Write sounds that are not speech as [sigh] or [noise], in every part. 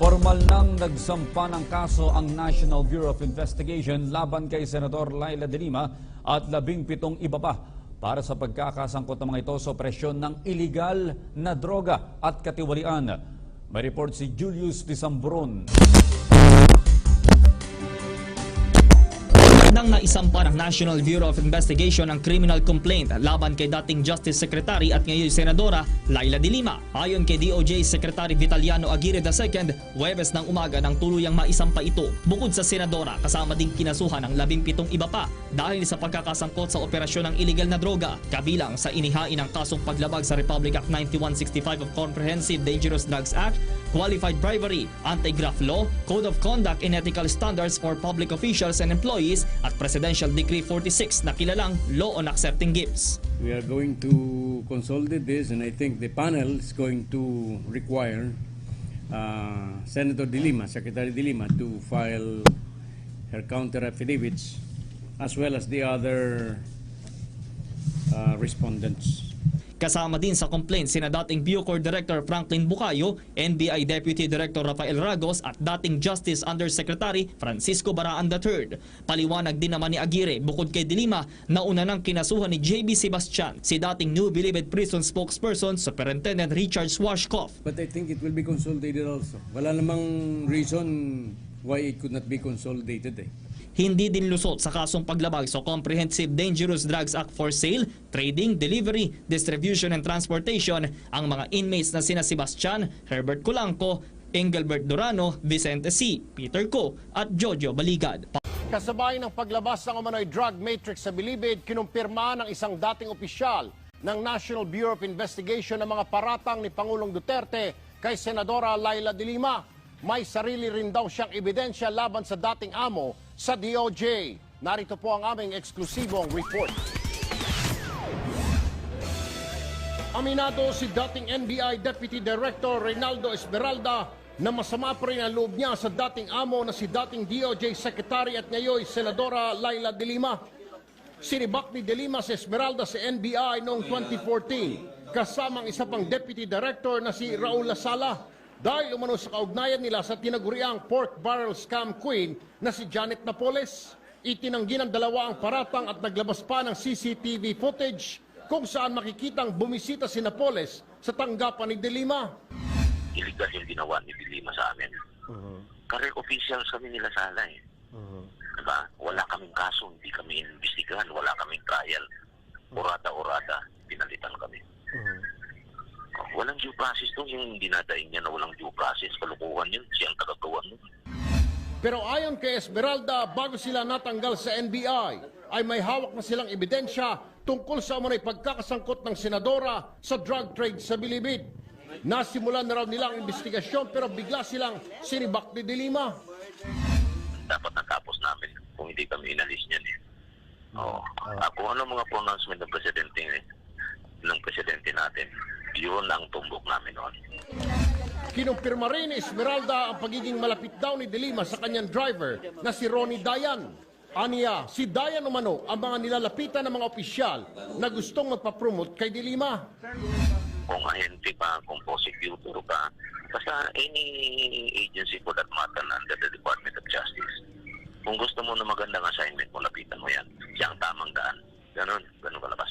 Formal nang nagsampa ng kaso ang National Bureau of Investigation laban kay Senador Laila de Lima at labing pitong iba pa para sa pagkakasangkot ng mga ito sa operasyon ng iligal na droga at katiwalian. May report si Julius Tisambron. Nang naisampa ng National Bureau of Investigation ang criminal complaint laban kay dating Justice Secretary at ngayon Senadora Laila de Lima. Ayon kay DOJ Secretary Vitaliano Aguirre II, Huwebes ng umaga nang tuluyang maisampa ito. Bukod sa Senadora, kasama ding kinasuhan ng 17 iba pa dahil sa pagkakasangkot sa operasyon ng illegal na droga, kabilang sa inihain ng kasong paglabag sa Republic Act 9165 of Comprehensive Dangerous Drugs Act, qualified bribery, anti-graft law, code of conduct and ethical standards for public officials and employees at Presidential Decree 46 na kilalang Law on Accepting Gifts. We are going to consolidate this, and I think the panel is going to require uh, Senator De Lima, Secretary De Lima, to file her counter affidavits as well as the other uh, respondents. Kasama din sa complaint sina dating Bucor Director Franklin Bucayo, NBI Deputy Director Rafael Ragos at dating Justice Undersecretary Francisco Baraan III. Paliwanag din naman ni Aguirre bukod kay Dilima na una nang kinasuhan ni JB Sebastian si dating New Bilibid Prison spokesperson Superintendent Richard Swashkoff. But I think it will be consolidated also. Wala namang reason why it could not be consolidated eh. Hindi din lusot sa kasong paglabag sa Comprehensive Dangerous Drugs Act for Sale, Trading, Delivery, Distribution and Transportation ang mga inmates na sina Sebastian, Herbert Culanco, Engelbert Durano, Vicente C., Peter Co. at Jojo Baligad. Kasabay ng paglabas ng umano'y drug matrix sa Bilibid, kinumpirma ng isang dating opisyal ng National Bureau of Investigation ang mga paratang ni Pangulong Duterte kay Senadora Laila de Lima. May sarili rin daw siyang ebidensya laban sa dating amo sa DOJ. Narito po ang aming eksklusibong report. Aminado si dating NBI Deputy Director Reynaldo Esmeralda na masama pa rin ang loob niya sa dating amo na si dating DOJ Secretary at ngayon Senadora Laila de Lima. Sinibak ni de si Esmeralda sa NBI noong 2014 kasamang isa pang Deputy Director na si Raul Lasala dahil umano sa kaugnayan nila sa tinaguriang pork barrel scam queen na si Janet Napoles. Itinanggi ng dalawa ang paratang at naglabas pa ng CCTV footage kung saan makikitang bumisita si Napoles sa tanggapan ni De Lima. illegal yung ginawa ni Dilima sa amin. Career officials kami nila sana eh. Diba? Wala kaming kaso, hindi kami investigahan, wala kaming trial. Urada-urada, pinalitan kami. Oh, Walang due process to yung dinadaing niya na walang due process. Kalukuhan yun, siyang tagagawa nun. Pero ayon kay Esmeralda, bago sila natanggal sa NBI, ay may hawak na silang ebidensya tungkol sa umano'y pagkakasangkot ng senadora sa drug trade sa Bilibid. Nasimulan na raw nila ang investigasyon pero bigla silang sinibak ni De Lima. Dapat natapos namin kung hindi kami inalis niyan eh. Oo. Ah, kung ano mga pronouncement ng presidente ng presidente natin, yun ang tumbok namin noon. Kinumpirma rin ni Esmeralda ang pagiging malapit daw ni De Lima sa kanyang driver na si Ronnie Dayan. Aniya, si Dayan umano ang mga nilalapitan ng mga opisyal na gustong magpapromote kay De Lima. kung ahente pa, kung prosecutor pa, basta any agency for that matter under the Department of Justice. Kung gusto mo na magandang assignment mo, lapitan mo yan. Siya ang tamang daan. Ganon, ganon kalabas.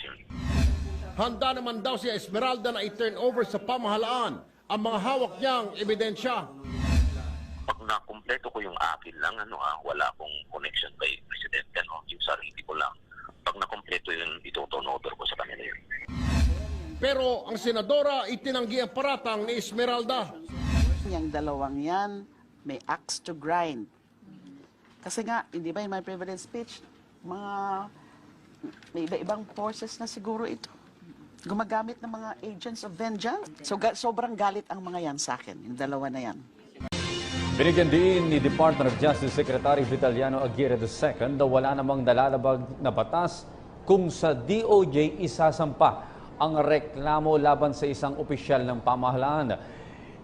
Handa naman daw si Esmeralda na i-turn over sa pamahalaan ang mga hawak niyang ebidensya. Pag nakumpleto ko yung akin lang, ano ah, wala akong connection kay Presidente, no? yung sarili ko lang. Pag nakumpleto yun, ito-turn over ko sa kanila yun. Pero ang senadora itinanggi ang paratang ni Esmeralda. Yung dalawang yan, may axe to grind. Kasi nga, hindi ba in my privilege speech, mga may iba-ibang forces na siguro ito. Gumagamit ng mga agents of vengeance. So ga- sobrang galit ang mga yan sa akin, yung dalawa na yan. Binigyan din ni Department of Justice Secretary Vitaliano Aguirre II na wala namang nalalabag na batas kung sa DOJ isasampa ang reklamo laban sa isang opisyal ng pamahalaan.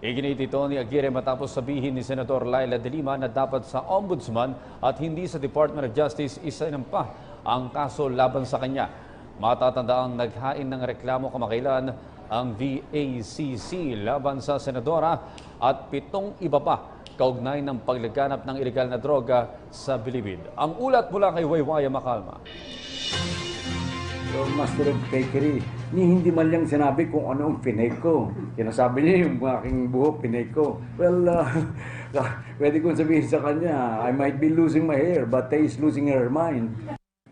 Iginit ito ni Aguirre matapos sabihin ni Senator Laila de Lima na dapat sa Ombudsman at hindi sa Department of Justice isinampa ang kaso laban sa kanya. Matatandaang naghain ng reklamo kamakailan ang VACC laban sa Senadora at pitong iba pa kaugnay ng paglaganap ng ilegal na droga sa Bilibid. Ang ulat mula kay Waywaya Makalma. So, master of fakery. Ni hindi man lang sinabi kung ano ang pinake ko. Sinasabi niya yung aking buhok, pinake ko. Well, [laughs] uh, pwede kong sabihin sa kanya, I might be losing my hair, but Tay is losing her mind.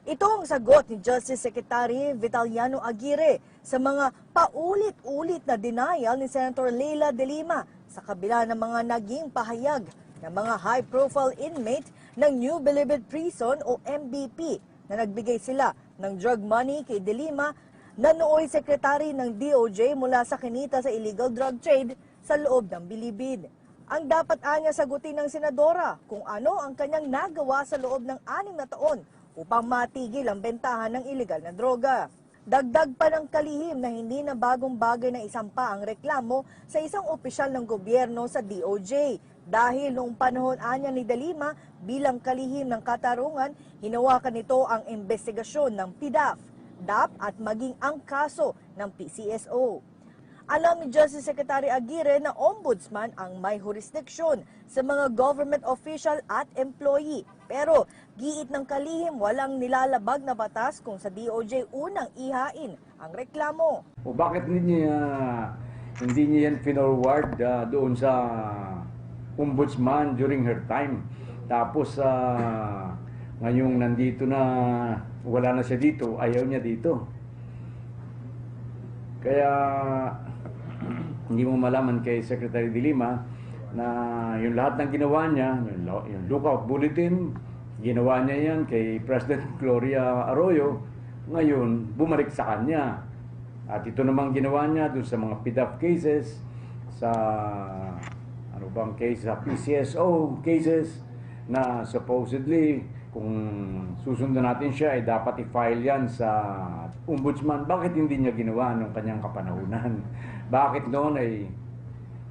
Ito ang sagot ni Justice Secretary Vitaliano Aguirre sa mga paulit-ulit na denial ni Senator Leila de Lima sa kabila ng mga naging pahayag ng mga high-profile inmate ng New Bilibid Prison o MBP na nagbigay sila ng drug money kay de Lima na nooy sekretary ng DOJ mula sa kinita sa illegal drug trade sa loob ng Bilibid. Ang dapat anya sagutin ng senadora kung ano ang kanyang nagawa sa loob ng anim na taon upang matigil ang bentahan ng ilegal na droga. Dagdag pa ng kalihim na hindi na bagong bagay na isampa ang reklamo sa isang opisyal ng gobyerno sa DOJ dahil noong panahon anya ni Dalima bilang kalihim ng katarungan, hinawakan nito ang investigasyon ng PDAF, DAP at maging ang kaso ng PCSO. Alam ni Justice Secretary Aguirre na ombudsman ang may jurisdiksyon sa mga government official at employee. Pero giit ng kalihim walang nilalabag na batas kung sa DOJ unang ihain ang reklamo. O bakit hindi niya, hindi niya yan pinorward ah, doon sa ombudsman during her time? Tapos uh, ngayong nandito na, wala na siya dito, ayaw niya dito. Kaya hindi mo malaman kay Secretary de Lima na yung lahat ng ginawa niya, yung, lo- yung lookout bulletin, ginawa niya yan kay President [laughs] Gloria Arroyo, ngayon bumalik sa kanya. At ito namang ginawa niya dun sa mga PDAP cases, sa ano bang case, sa PCSO cases, na supposedly kung susundan natin siya ay dapat i-file yan sa ombudsman. Bakit hindi niya ginawa nung kanyang kapanahunan? [laughs] Bakit noon ay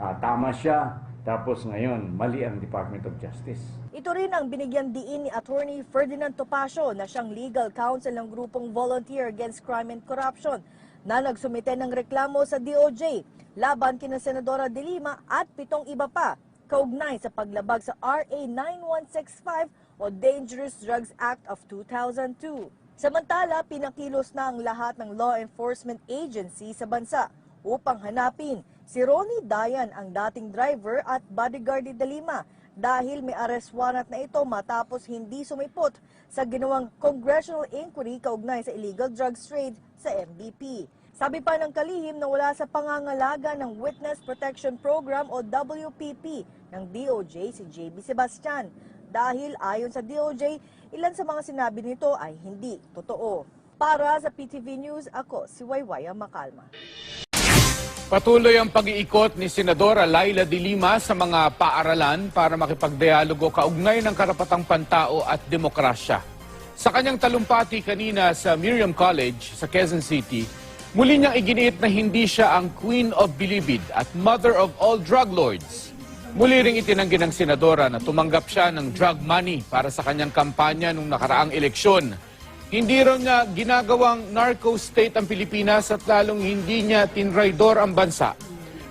ah, tama siya, tapos ngayon mali ang Department of Justice? Ito rin ang binigyan diin ni Attorney Ferdinand Topacio na siyang legal counsel ng grupong Volunteer Against Crime and Corruption na nagsumite ng reklamo sa DOJ laban kina Senadora De Lima at pitong iba pa kaugnay sa paglabag sa RA 9165 o Dangerous Drugs Act of 2002. Samantala, pinakilos na ang lahat ng law enforcement agency sa bansa upang hanapin si Ronnie Dayan ang dating driver at bodyguard ni De Lima dahil may arrest warrant na ito matapos hindi sumipot sa ginawang congressional inquiry kaugnay sa illegal drugs trade sa MVP. Sabi pa ng kalihim na wala sa pangangalaga ng Witness Protection Program o WPP ng DOJ si JB Sebastian. Dahil ayon sa DOJ, ilan sa mga sinabi nito ay hindi totoo. Para sa PTV News, ako si Waywaya Makalma. Patuloy ang pag-iikot ni Senadora Laila de Lima sa mga paaralan para makipagdialogo kaugnay ng karapatang pantao at demokrasya. Sa kanyang talumpati kanina sa Miriam College sa Quezon City, muli niyang iginiit na hindi siya ang Queen of Bilibid at Mother of all Drug Lords. Muli ring itinanggi ng senadora na tumanggap siya ng drug money para sa kanyang kampanya nung nakaraang eleksyon. Hindi raw niya ginagawang narco state ang Pilipinas at lalong hindi niya tinraidor ang bansa.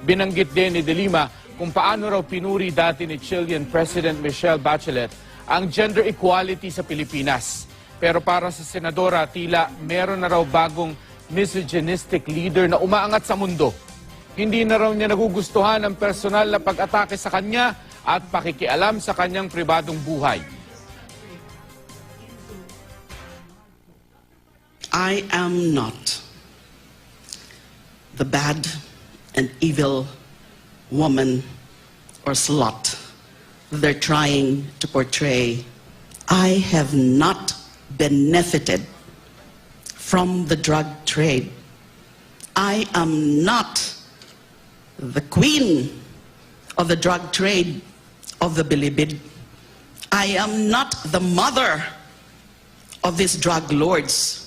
Binanggit din ni De Lima kung paano raw pinuri dati ni Chilean President Michelle Bachelet ang gender equality sa Pilipinas. Pero para sa senadora, tila meron na raw bagong misogynistic leader na umaangat sa mundo. Hindi na raw niya nagugustuhan ang personal na pag-atake sa kanya at pakikialam sa kanyang pribadong buhay. I am not the bad and evil woman or slut they're trying to portray. I have not benefited from the drug trade. I am not the queen of the drug trade of the Bilibid. I am not the mother of these drug lords.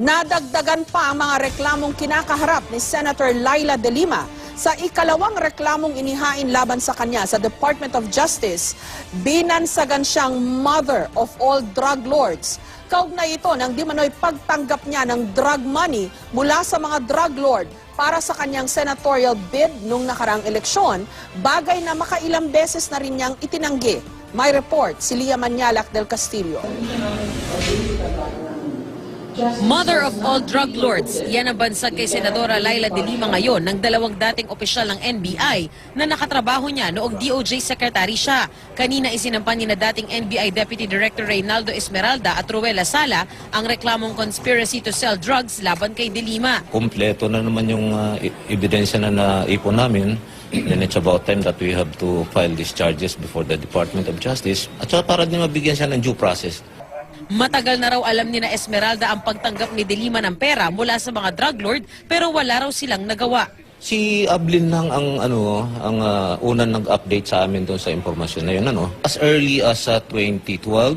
Nadagdagan pa ang mga reklamong kinakaharap ni Senator Laila De Lima Sa ikalawang reklamong inihain laban sa kanya sa Department of Justice, binansagan siyang mother of all drug lords. Kaugnay ito ng di manoy pagtanggap niya ng drug money mula sa mga drug lord para sa kanyang senatorial bid nung nakarang eleksyon, bagay na makailang beses na rin niyang itinanggi. May report si Lia Manyalak del Castillo. Mother of all drug lords, yan ang bansag kay Senadora Laila de Lima ngayon ng dalawang dating opisyal ng NBI na nakatrabaho niya noong DOJ Secretary siya. Kanina isinampan ni na dating NBI Deputy Director Reynaldo Esmeralda at Ruela Sala ang reklamong conspiracy to sell drugs laban kay de Lima. Kompleto na naman yung uh, ebidensya na naipon namin. Then it's about time that we have to file these charges before the Department of Justice. At saka para din mabigyan siya ng due process. Matagal na raw alam ni na Esmeralda ang pagtanggap ni de Lima ng pera mula sa mga drug lord pero wala raw silang nagawa. Si Ablin lang ang ano ang uh, unang nag-update sa amin doon sa impormasyon na yun ano. As early as uh, 2012,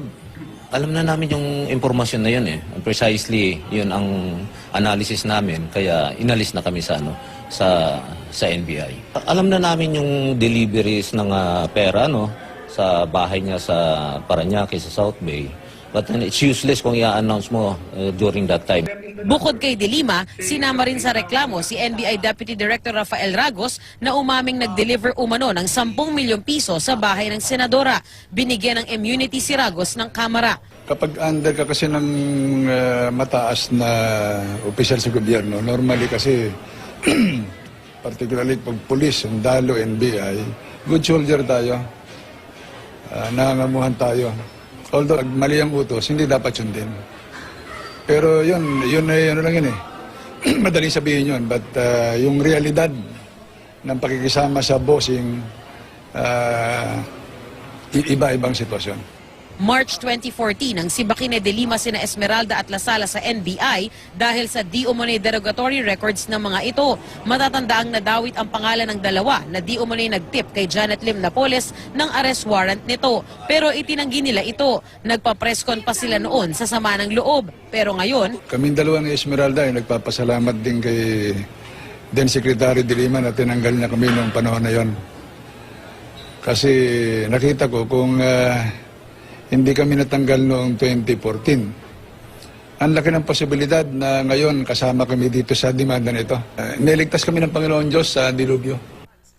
alam na namin yung impormasyon na yun eh. Precisely yun ang analysis namin kaya inalis na kami sa ano sa sa NBI. Alam na namin yung deliveries ng uh, pera no sa bahay niya sa Paranaque sa South Bay. But then it's useless kung i-announce mo uh, during that time. Bukod kay De Lima, sinama rin sa reklamo si NBI Deputy Director Rafael Ragos na umaming nag-deliver umano ng 10 milyong piso sa bahay ng senadora. Binigyan ng immunity si Ragos ng Kamara. Kapag under ka kasi ng uh, mataas na opisyal sa gobyerno, normally kasi, [clears throat] particularly pag police, sundalo, NBI, good soldier tayo. Uh, nangangamuhan tayo. Although pag mali ang utos, hindi dapat sundin. Pero yun, yun ay ano lang yun eh. [clears throat] Madaling sabihin yun. But uh, yung realidad ng pakikisama sa bossing, uh, iba-ibang sitwasyon. March 2014 ang sibakin ni De Lima sina Esmeralda at Lasala sa NBI dahil sa di umano'y derogatory records ng mga ito. Matatanda ang nadawit ang pangalan ng dalawa na di umano'y nagtip kay Janet Lim Napoles ng arrest warrant nito. Pero itinanggi nila ito. Nagpa-presscon pa sila noon sa sama ng loob. Pero ngayon, Kaming dalawa ni Esmeralda ay nagpapasalamat din kay then Secretary de Lima na tinanggal niya kami noong panahon na yon. Kasi nakita ko kung ah, hindi kami natanggal noong 2014, ang laki ng posibilidad na ngayon kasama kami dito sa demanda nito. Uh, niligtas kami ng Panginoon Diyos sa dilubyo.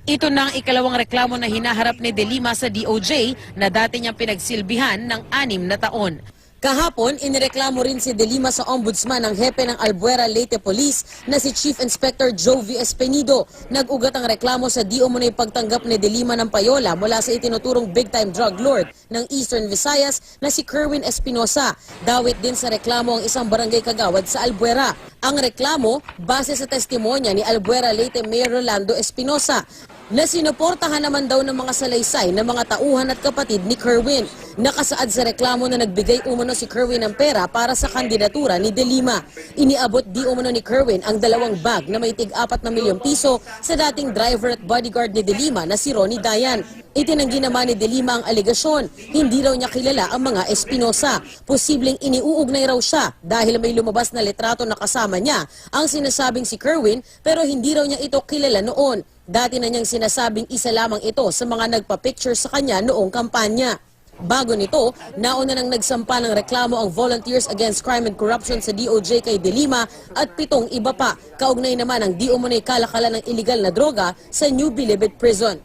ito na ang ikalawang reklamo na hinaharap ni De Lima sa DOJ na dati niyang pinagsilbihan ng anim na taon. Kahapon, inireklamo rin si De Lima sa ombudsman ng hepe ng Albuera Leyte Police na si Chief Inspector Jovi Espenido. Nag-ugat ang reklamo sa di umano'y pagtanggap ni De Lima ng payola mula sa itinuturong big-time drug lord ng Eastern Visayas na si Kerwin Espinosa. Dawit din sa reklamo ang isang barangay kagawad sa Albuera. Ang reklamo, base sa testimonya ni Albuera Leyte Mayor Rolando Espinosa, na sinuportahan naman daw ng mga salaysay ng mga tauhan at kapatid ni Kerwin. Nakasaad sa reklamo na nagbigay umano si Kerwin ng pera para sa kandidatura ni De Lima. Iniabot di umano ni Kerwin ang dalawang bag na may tig-apat na milyong piso sa dating driver at bodyguard ni De Lima na si Ronnie Dayan. Itinanggi naman ni De Lima ang aligasyon. Hindi raw niya kilala ang mga Espinosa. Posibleng iniuugnay raw siya dahil may lumabas na litrato na kasama niya ang sinasabing si Kerwin pero hindi raw niya ito kilala noon. Dati na niyang sinasabing isa lamang ito sa mga nagpa-picture sa kanya noong kampanya. Bago nito, nauna nang nagsampa ng reklamo ang Volunteers Against Crime and Corruption sa DOJ kay De Lima at pitong iba pa. Kaugnay naman ang di umunay kalakalan ng iligal na droga sa New Bilibid Prison.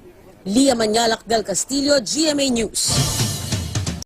Lia Manyalak del Castillo, GMA News.